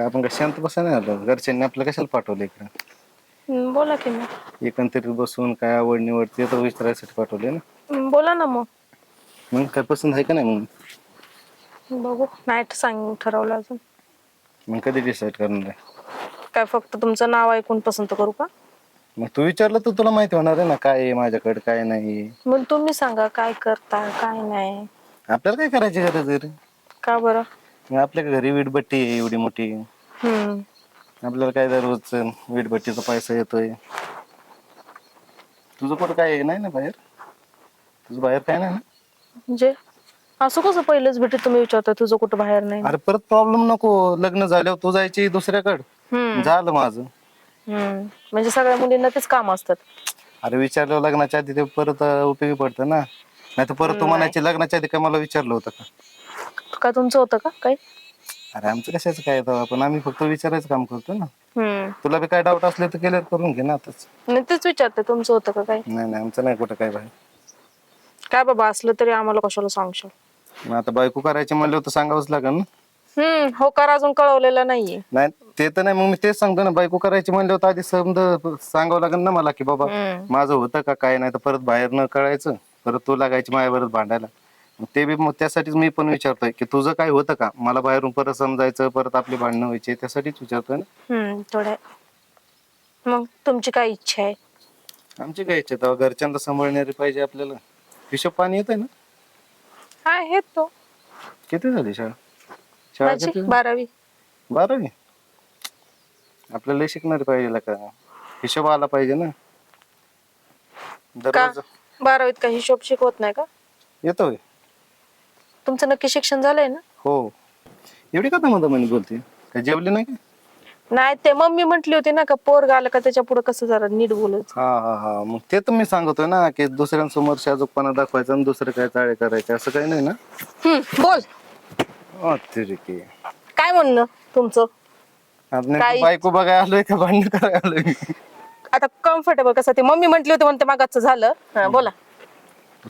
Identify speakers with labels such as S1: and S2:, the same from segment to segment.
S1: का? आपण काय शांत बसा नाही आलो घरच्यांनी आपलं कशाला पाठवलं इकडं?
S2: हम्म, बोला की मग.
S1: एकंदरीत बसून काय आवड निवड ते तर विचारायसाठी पाठवले ना?
S2: हम्म, बोला ना मग.
S1: मग काय पसंत आहे का नाही मग?
S2: बघू नाईट सांग ठरवलं अजून.
S1: मग कधी डिसाईड करणार आहे?
S2: काय फक्त तुमचं नाव ऐकून पसंत करू का?
S1: मग तू विचारलं तर तुला माहिती होणार आहे ना काय आहे माझ्याकडे काय नाही.
S2: मग तुम्ही सांगा काय करता काय नाही.
S1: आपल्याला काय करायची गरज आहे रे?
S2: का बरं?
S1: मग आपल्या घरी वीटभट्टी आहे एवढी मोठी.
S2: हम्म.
S1: आपल्याला काय दररोज वीटभट्टीचा पैसा येतोय. तुझं कुठं काय? नाही ना बाहेर? तुझं बाहेर काय नाही ना?
S2: म्हणजे असं कसं पहिलेच भेटे तुम्ही विचारता तुझं कुठं बाहेर नाही?
S1: अरे परत प्रॉब्लेम नको. लग्न झाल्यावर तू जायची दुसऱ्याकडे.
S2: हम्म.
S1: झालं माझं.
S2: हम्म. म्हणजे सगळ्या मुलींना तेच काम असतात.
S1: अरे विचारलं लग्नाच्या आधी ते परत अं, उपयोगी पडतं ना. नाही तर परत तू म्हणायची लग्नाच्या आधी काय मला विचारलं होतं का?
S2: का तुमचं होतं का काही?
S1: अरे आमचं कशाचं काय तेव्हा? पण आम्ही फक्त विचारायचं काम करतो ना.
S2: हम्म.
S1: तुला बी काय डाऊट असले तर क्लिअर करून घे ना आताच.
S2: नाही तेच विचारते तुमचं होतं का काही
S1: नाही नाही आमचं नाही कुठं काय बाहेर.
S2: काय बाबा असलं तरी आम्हाला कशाला सांगशाल?
S1: मग आता बायको करायची म्हणलं तर सांगावंच लागेल ना.
S2: हम्म होकार अजून कळवलेला नाहीये.
S1: नाही ते तर नाही मग मी तेच सांगतो ना बायको करायची म्हणलं होतं आधी समज सांगावं लागेल ना मला की बाबा
S2: हम्म.
S1: माझं होतं का काय नाही तर परत बाहेर न कळायचं. परत तू लागायची माझ्यावरच भांडायला. मग ते बी मग त्यासाठीच मी पण विचारतोय की तुझं काय होतं का? मला बाहेरून परत समजायचं परत आपली भांडणं व्हायची त्यासाठीच विचारतोय ना.
S2: हम्म थोड्या मग तुमची काय इच्छा आहे?
S1: आमची काय इच्छा आहे? तेव्हा घरच्यांना सांभाळणारी पाहिजे आपल्याला. हिशोब पाणी येत ना?
S2: आहे तो
S1: किती झाली शाळा? शाळा
S2: माझी
S1: किती?
S2: बारावी.
S1: बारावी? आपल्याला लय शिकणारी पाहिजे का? हिशोब आला पाहिजे ना.
S2: का?
S1: दररोज
S2: बारावीत काही हिशोब शिकवत नाही का?
S1: येतोय.
S2: तुमचं नक्की शिक्षण झालंय ना?
S1: हो. एवढी का मध्ये म्हणे बोलते. काय जेवली नाही का?
S2: नाही ते मम्मी म्हंटली होती ना का पोरग आलं का त्याच्या पुढे कसं जरा नीट बोलत
S1: हा हा हा. मग ते तर मी सांगतोय ना की दुसऱ्यांसमोर शाजूकपणा दाखवायचा आणि दुसरं काय चाळे करायचे असं काही नाही ना?
S2: बोल. काय म्हणणं तुमचं?
S1: आता नेमकं
S2: काही-
S1: बायको बघाय आलोय का भांडण करायला आलोय मी?
S2: आता कम्फर्टेबल कसं ते मम्मी म्हंटली होती म्हणते मागाचं झालं. हा, बोला.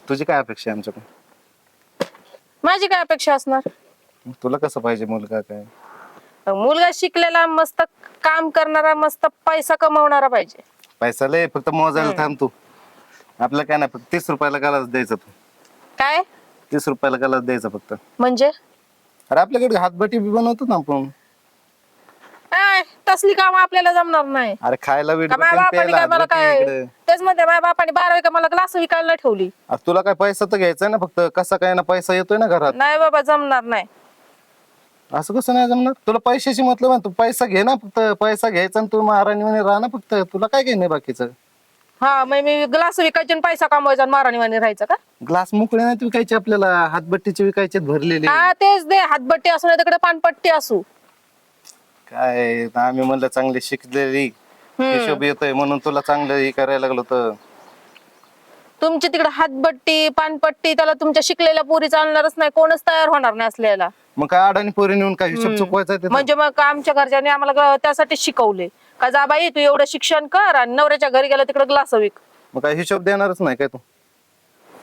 S1: तुझी काय अपेक्षा आहे आमच्याकडून?
S2: माझी काय अपेक्षा असणार?
S1: तुला कसं पाहिजे मुलगा काय?
S2: मुलगा शिकलेला मस्त काम करणारा मस्त पैसा कमवणारा पाहिजे.
S1: पैसा लय फक्त मोजायला थांब तू. आपलं काय नाही फक्त तीस रुपयाला गालाच द्यायचा तू.
S2: काय?
S1: तीस रुपयाला गालाच द्यायचा फक्त.
S2: म्हणजे?
S1: अरे आपल्याकडे हातबटी बी बनवतो ना आपण.
S2: तसली काम आपल्याला जमणार नाही.
S1: अरे खायला
S2: का बापाने काय मला काय तेच म्हणते माझ्या बापाने बारावी का मला ग्लास विकायला नाही ठेवली
S1: तुला काय पैसा तर घ्यायचा ना फक्त? कसा काय ना पैसा येतोय ना घरात?
S2: नाही बाबा जमणार नाही.
S1: असं कसं नाही जमणार? तुला पैशाची मतलब आहे तू पैसा घे ना फक्त. पैसा घ्यायचा आणि तू महाराणी म्हणे राहा ना फक्त. तुला काय घेणे बाकीचं?
S2: हा मग मी ग्लास विकायचे आणि पैसा कमवायचा आणि माराणी वाणी राहायचं का?
S1: ग्लास मोकळे नाहीत विकायचे आपल्याला. हातबट्टीचे विकायचे भरलेले.
S2: हा तेच दे. हातबट्टी असू नाही तिकडे पानपट्टी असू.
S1: काय आम्ही म्हणलं चांगली शिकलेली. हिशोब येतोय म्हणून तुला चांगलं हे करायला लागलो तर
S2: तुमची तिकडे हातबट्टी पानपट्टी त्याला तुमच्या शिकलेल्या पोरी चालणारच नाही. कोणच तयार होणार नाही असलेला
S1: मग काय अडाणी पोरी नेऊन काय हिशोब चुकवायचा तिथं?
S2: म्हणजे मग आमच्या घरच्यांनी आम्हाला ग- त्यासाठी शिकवले. का जा बाई तू एवढं शिक्षण कर आणि नवऱ्याच्या घरी गेला तिकडे ग्लास विक.
S1: मग काय हिशोब देणारच नाही काय तू?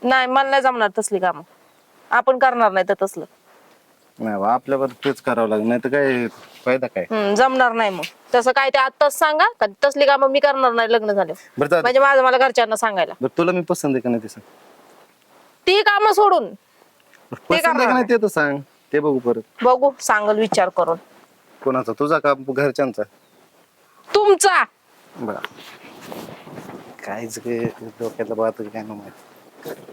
S2: नाही मला नाही जमणार तसली काम. आपण करणार नाही तर तसलं.
S1: नाही बा, आपल्यावर तेच करावं लागेल नाही तर काय फायदा काय?
S2: हम्म, जमणार नाही मग. तसं काय ते आत्ताच सांगा का तसली कामं मी करणार नाही लग्न झालं.
S1: बरं
S2: म्हणजे माझं मला घरच्यांना सांगायला.
S1: बरं तुला मी पसंत आहे का नाही ते सांग.
S2: ती कामं सोडून.
S1: पसंत आहे का
S2: करणार
S1: नाही. ते तर सांग ते बघू परत.
S2: बघू सांगल विचार करून.
S1: कोणाचा? तुझा का घरच्यांचा?
S2: तुमचा.
S1: बरं. कायच काय डोक्यातला बात काय नाही माहीत.